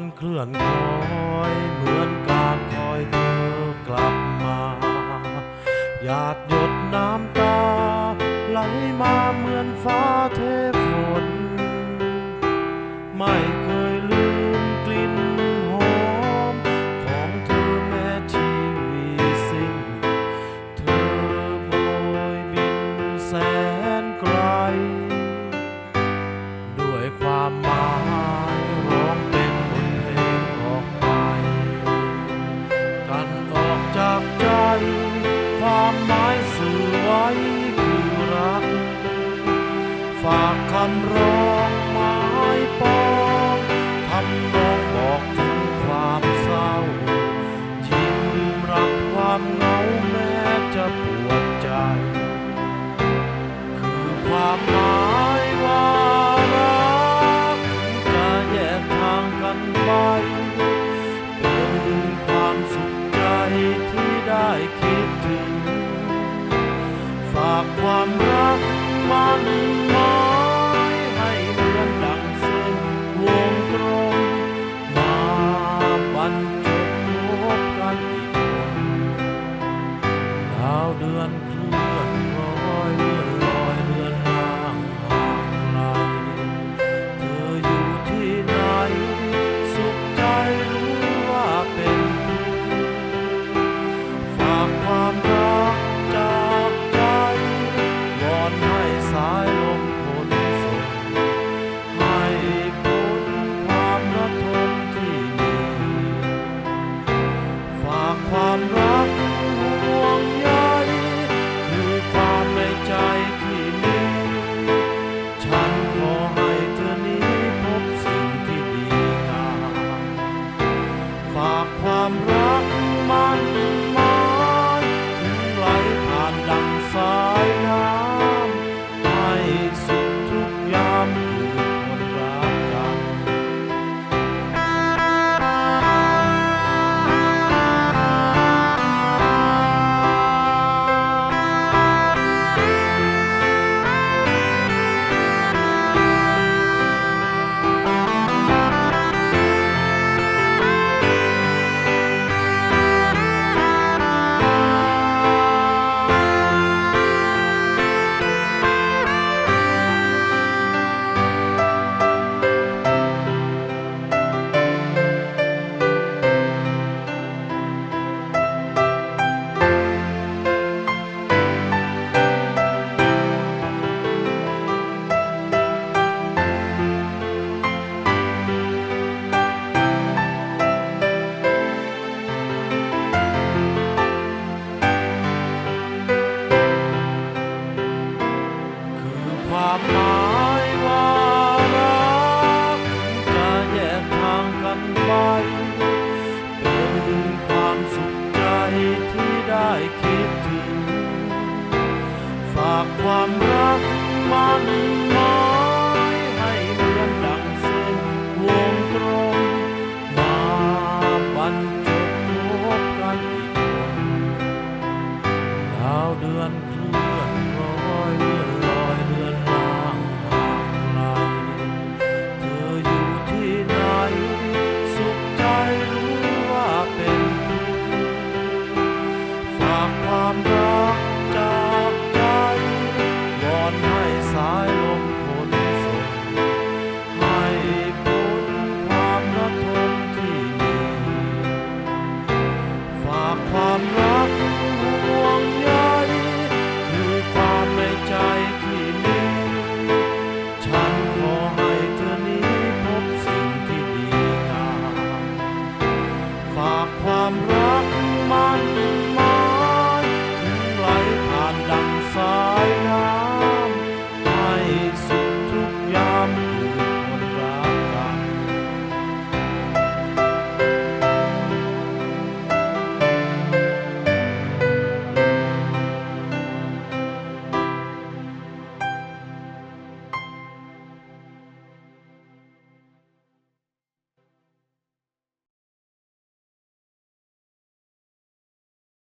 นเคลื่อนคลอยเหมือนการคอยเธอกลับมาหยาดหยดน้ำตาไหลมาเหมือนฟ้า ฝากคำร้องหมายปองทำนองบอกถึงความเศร้ายิ้มรับความเหงาแม้จะปวดใจ sao đường I'm. ความยวารักจะแยกทางกันไป เป็นความสุขใจที่ได้คิดถึง ฝากความรักมัน come down.